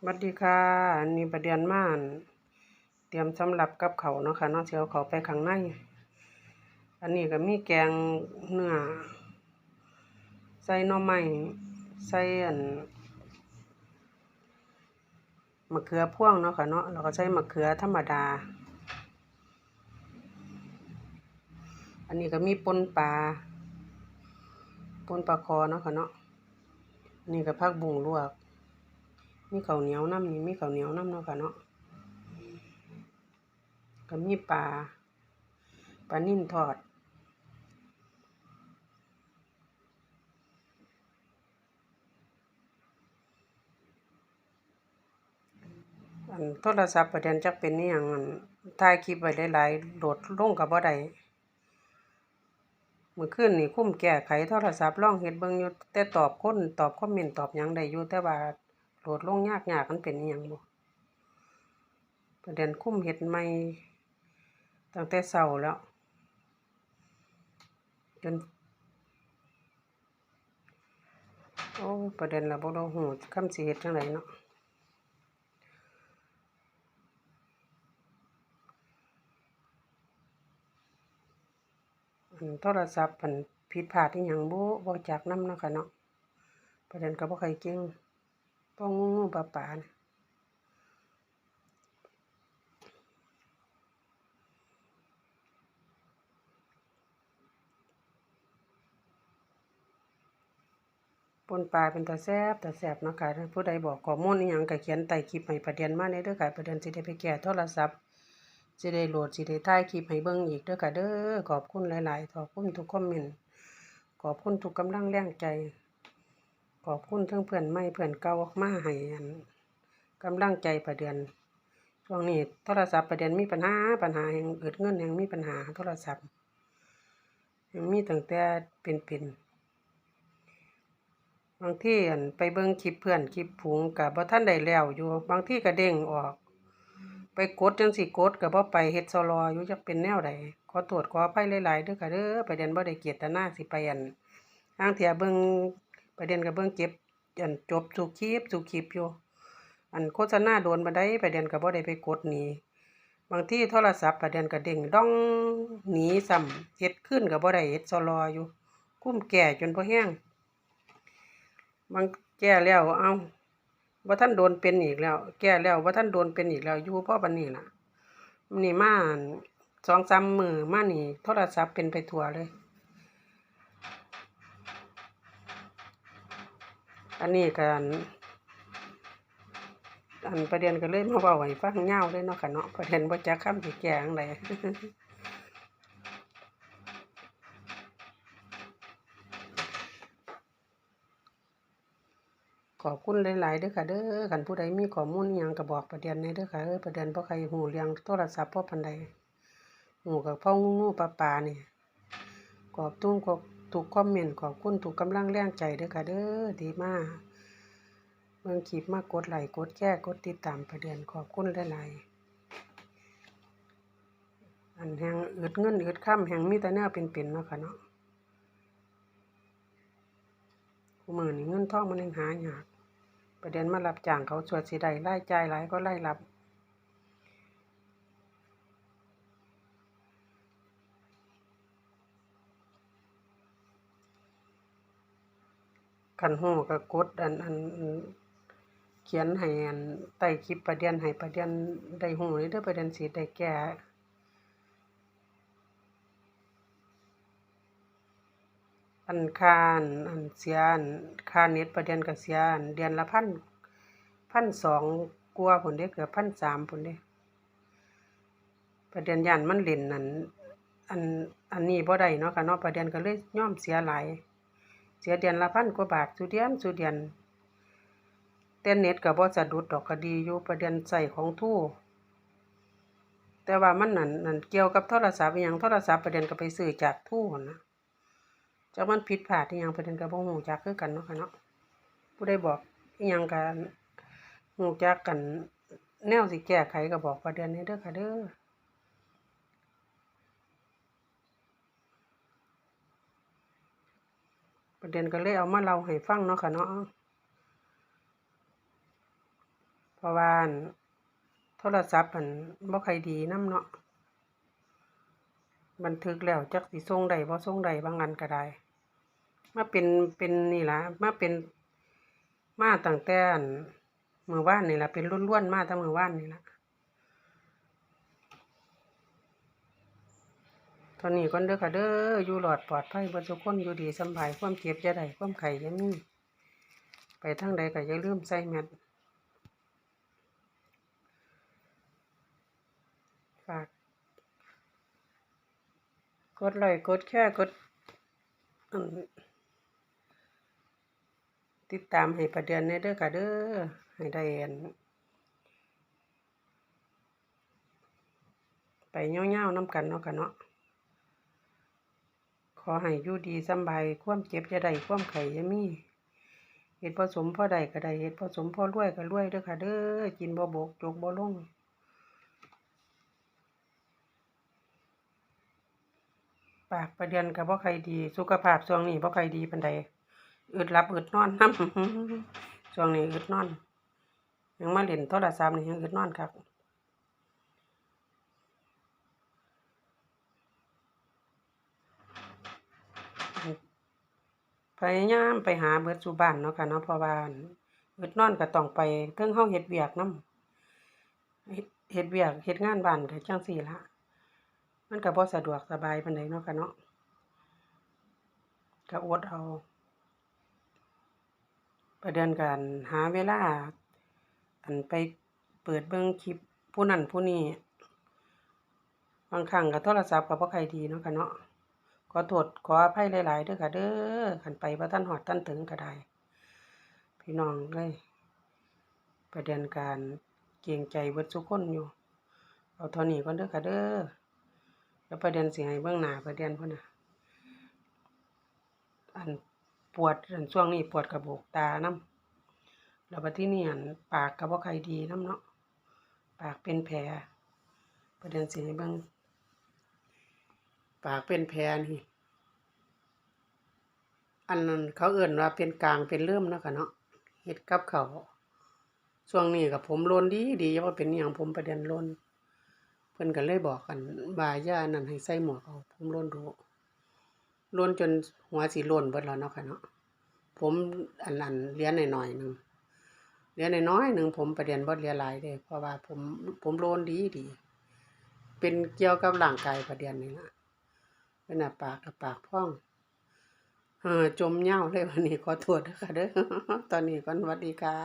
สวัสดีค่ะอันนี้ประเด็นม่าน เตรียมสำหรับกับเขาเนาะค่ะเนาะสิเอาเขาไปข้างใน อันนี้ก็มีแกงเนื้อใส่หน่อไม้ใส่อันมะเขือพ่วงเนาะค่ะเนาะแล้วก็ใส่มะเขือธรรมดา อันนี้ก็มีปนปลาปนปลาคอเนาะค่ะเนาะนนี้ก็ผักบุ้งลวก มีข้าวเหนียวน้ำนี่มีข้าวเหนียวน้ำเนาะค่ะเนาะก็มีปลาปลานิ่นทอดอันโทรศัพท์ประเด็นจักเป็นนี่ยังอันถ่ายคลิปไว้หลายๆโหลดลงกับบ่ได้เมื่อคืนนี่คุ้มแก้ไขโทรศัพท์ลองเฮ็ดเบิ่งอยู่แต่ตอบคนตอบคอมเมนต์ตอบยังได้อยู่แต่ว่า โหลดลงยากๆมันเป็นอีหยังบ่ประเด็นคุ้มเฮ็ดใหม่ตั้งแต่เช้าแล้ว จน โอ้ประเด็นละบ่รู้ฮู้คำสิเฮ็ดจังไดเนาะอันโทรศัพท์มันผิดพลาดอีหยังบ่บ่จักน้ำเนาะค่ะเนาะประเด็นก็บ่ค่อยเก่ง บ่งูๆปลาๆน่ะปนปลาเป็นตาแซบตาแซบเนาะค่ะผู้ใดบอกข้อมูลอีหยังก็เขียนใต้คลิปให้ประเด็นมาได้เด้อค่ะประเด็นสิได้ไปแก้โทรศัพท์สิได้โหลดสิได้ถ่ายคลิปให้เบิ่งอีกเด้อค่ะเด้อขอบคุณหลายๆขอบคุณทุกคอมเมนต์ขอบคุณทุกกำลังแรงใจ ขอบคุณทั้งเพื่อนใหม่เพื่อนเก่ามาให้อันกำลังใจประเดือน ช่วงนี้โทรศัพท์ประเดือนมีปัญหาปัญหาแห่งเอิดเงินแห่งมีปัญหาโทรศัพท์ยังมีตั้งแต่เป็นๆบางทีอันไปเบิ่งคลิปเพื่อนคลิปฝูงก็บ่ทันได้แล้วอยู่ บางที่ก็เด้งออก ไปกดจังสิกดก็บ่ไปเฮ็ดซอรออยู่จักเป็นแนวใดขอโทษขออภัยหลายๆเด้อค่ะเด้อประเด็นบ่ได้เจตนาสิไปอันทางเที่ยเบิ่ง ประเด็นก็เบิ่งเก็บอันจบสู่คลิปสู่คลิปอยู่อันโฆษณาโดนบ่ได้ประเด็นก็บ่ได้ไปกดหนีบางที่โทรศัพท์ประเด็นก็เด้งด้องหนีซ้ำเฮ็ดขึ้นก็บ่ได้เฮ็ดซอรออยู่คุ้มแก่จนบ่แห้งบางแก้แล้วเอาว่าท่านโดนเป็นอีกแล้ว แก้แล้วว่าท่านโดนเป็นอีกแล้วอยู่พราะบันนี้ล่ะนี่มาสองสามมือมานี่โทรศัพท์เป็นไปทั่วเลย อันนี้กันอันประเด็นก็เลยมาเว้าให้ฟังยาเลยเนาะค่ะเนาะประเด็นบ่จักคำสิแก้จั่งใดขอบคุณหลายๆเด้อค่ะเด้อคันผู้ใดมีข้อมูลอิหยังก็บอกประเด็นในเด้อค่ะเอ้ยประเด็นบ่ใครฮู้เรื่องโทรศัพท์พราะปานใดฮู้ก็เพราะงูๆปลาๆนี่ยขอบตุ้งขอบ ทุกคอมเมนต์ขอบคุณทุกกำลังแรงใจเด้อค่ะเด้อดีมากเบิ่งคลิปมากกดไลค์กดแชร์กดติดตามประเด็นขอบคุณหลายๆอันแหงอึดเงินอึดค่ำแหงมีแต่แนวเป็นๆเนาะค่ะเนาะคุมื้อนี้เงินท่องมันยังหายากประเด็นมารับจ้างเขาสวดสิได้รายจ่ายหลายก็รายรับ คันฮู้ก็กดอันอันเขียนให้อันใต้คลิปประเด็นให้ประเด็นได้ฮู้เลยเด้อประเด็นสิได้แก้อันคานอันเสียนคาเน็ตประเด็นก็เสียนเดือนละพันพันสองกว่าพุ่นเด้เกือบพันสามพุ่นเด้ประเด็นย้านมันเล่นนั่นอันอันนี้บ่ได้เนาะค่ะเนาะประเด็นก็เลยย่อมเสียหลาย เสียเดือนละพันกว่าบาทซุเดือนซุเดือนแต่เน็ตก็บ่สะดุดดอกก็ดีอยู่ประเด็นใช้ของทู่แต่ว่ามันนั่นนั่นเกี่ยวกับโทรศัพท์อิหยังโทรศัพท์ประเด็นก็ไปซื้อจากทู่นะจักมันผิดพลาดอีหยังประเด็นก็บ่ฮู้จักคือกันเนาะค่ะเนาะผู้ใดบอกอีหยังก็ฮู้จักกันแนวสิแก้ไขก็บอกประเด็นให้เด้อค่ะเด้อ ประเด็นก็เลยเอามาเล่าให้ฟังเนาะค่ะเนาะเพราะว่าโทรศัพท์มันบ่ค่อยดีนำเนาะบันทึกแล้วจักสิส่งได้บ่ส่งได้บางอันก็ได้มาเป็นเป็นนี่ล่ะมาเป็นมาตั้งแต่อั่นมื้อว่านนี่ล่ะเป็นล้วนๆมาแต่มื้อว่านนี่ล่ะ ตอนนี้ก่อนเด้อค่ะเด้ออยู่รอดปลอดภัยเบ่ทุกคนอยู่ดีสบายความเจ็บอย่าได้ความไข้อย่ามีไปทางใดก็อย่าลืมใส่แมสฝากกดไลค์กดแชร์กดติดตามให้ประเดือนแน่เด้อค่ะเด้อให้ได้อันไปเหี่ยวๆน้ำกันเนาะค่ะเนาะ อให้อยู่ดีสบายความเจ็บอย่าได้ความไข้อย่ามีเฮ็ดพอสมพ่อได้ก็ได้เฮ็ดพอสมพ่อรวยก็รวยเด้อค่ะ เด้อกินบ่บกจกบ่ลงปากประเดือนก็บ่ค่อยดี สุขภาพช่วงนี้บ่ค่อยดีปานใดอึดหลับอึดนอนนำช่วงนี้อึดนอนยังมาเล่นโทรศัพท์นี่ยังอึดนอนคัก พยายามไปหาเบิดซุบ้านเนาะค่ะเนาะพราะว่าอั่นอึดนอนก็ต้องไปเทิงเฮาเฮ็ดเวียกนำเฮ็ดเฮ็ดเวียกเฮ็ดงานบ้านก็จังซี้ล่ะมันก็บ่สะดวกสบายปานใดเนาะค่ะเนาะก็อดเอาประเดือนกันหาเวลา อันไปเปิดเบิ่งคลิปผู้นั้นผู้นี้บางครั้งก็โทรศัพท์ก็บ่ค่อยดีเนาะค่ะเนาะ อโทษขออภัยหลายๆเด้อค่ะ เด้อคันไปบ่ทันฮอดทันถึงก็ได้ พี่น้องเอ้ยประเดือนการเกรงใจเบิดซุคนอยู่ เอาเท่านี้ก่อนเด้อค่ะเด้อแล้วประเด็นสิให้เบื้องหน้าประเด็นพ่นน่ะอันปวดอันช่วงนี้ปวดกระโบอกตาน้ำแล้วบัดทีนี้อันปากก็บ่ค่อยดีน้ำเนาะปากเป็นแผลประเด็นสิให้เบิ่ง ปากเป็นแผลนี่ อันนั้นเขาเอิ้นว่าเป็นกลางเป็นเริ่มเนาะค่ะเนาะเฮ็ดกับเขาช่วงนี้ก็ผมโลนดีดีอย่าว่าเป็นอิหยังผมประเด็นโลนเพิ่อนก็เลยบอกกันว่าย่านั่นให้ใส่หมวกเอาผมโลนดูโลนจนหัวสิโลนเบิดแล้วเนาะค่ะเนาะผมอันนั้นเหลือน้อยหนึ่งเหลือน้อยหนึ่งผมประเด็นบ่เหลือหลายเด้เพราะว่าผมผมโลนดีดี เป็นเกี่ยวกับร่างกายประเด็นนี่ละ เป็นหน้าปากกับปากพ่องเออจมเง่าเลยวันนี้ขอตรวจด้อค่ะเด้อตอนนี้ก่อนสวัสดีค่ะ